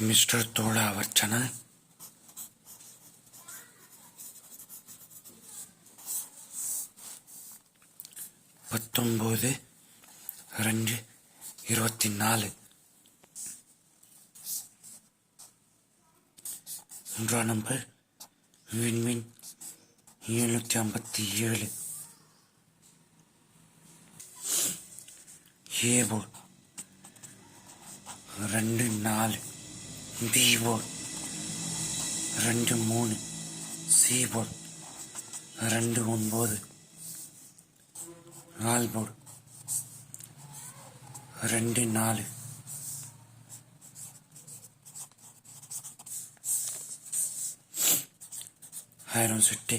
Mister தோழா அவர் பத்தொம்போது ரெண்டு இருபத்தி நாலு மூன்றாம் நம்பர் விண்மின் எழுநூற்றி ஐம்பத்தி ஏழு ஏ போர்ட் ரெண்டு நாலு. பி போர்ட் ரெண்டு மூணு சிபோர்ட் ரெண்டு ஒன்பது ஆல் போர்டு ரெண்டு நாலு. ஆயிரம் செட்டு.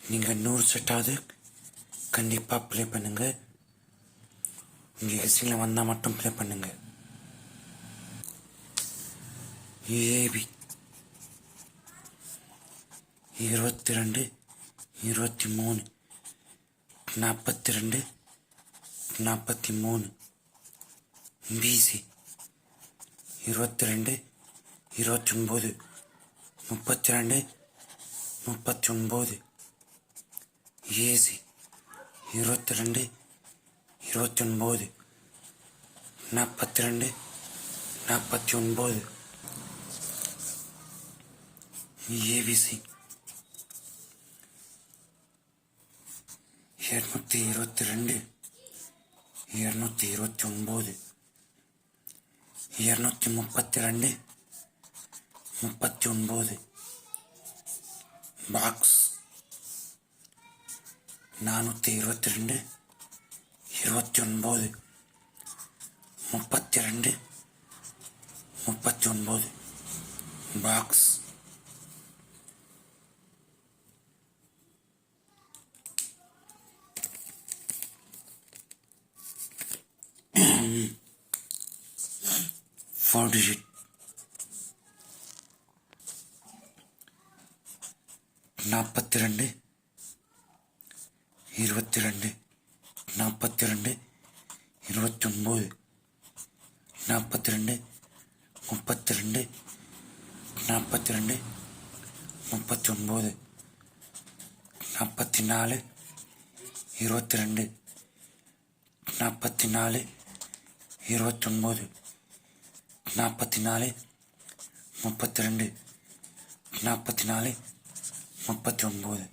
நீங்கள் நூறு செட்டாவது கண்டிப்பாக ப்ளே பண்ணுங்கள் இங்கே ஹிஸ்ட்ரியில் வந்தால் மட்டும் ப்ளே பண்ணுங்கள் ஏபி. இருபத்தி ரெண்டு இருபத்தி மூணு நாற்பத்தி ரெண்டு நாற்பத்தி மூணு பிசி. இருபத்தி ரெண்டு இருபத்தி ஒம்பது முப்பத்தி ரெண்டு முப்பத்தி ஒம்பது ஏசி. இருபத்தி ரெண்டு இருபத்தி ஒன்பது நாற்பத்தி ரெண்டு நாற்பத்தி ஒன்பது ஏபிசி இரநூத்தி இருபத்தி ரெண்டு இரநூத்தி இருபத்தி ஒன்பது இரநூத்தி முப்பத்தி ரெண்டு முப்பத்தி ஒன்பது பாக்ஸ் நானூற்றி இருபத்தி ரெண்டு இருபத்தி ஒன்பது முப்பத்தி ரெண்டு முப்பத்தி ஒன்பது பாக்ஸ் four digit. நாற்பத்தி ரெண்டு இருபத்தி ரெண்டு நாற்பத்தி ரெண்டு இருபத்தி ஒம்பது நாற்பத்தி ரெண்டு முப்பத்தி ரெண்டு நாற்பத்தி ரெண்டு முப்பத்தி ஒம்பது நாற்பத்தி நாலு இருபத்தி ரெண்டு நாற்பத்தி நாலு இருபத்தொம்போது. நாற்பத்தி நாலு முப்பத்தி ரெண்டு நாற்பத்தி நாலு முப்பத்தி ஒம்பது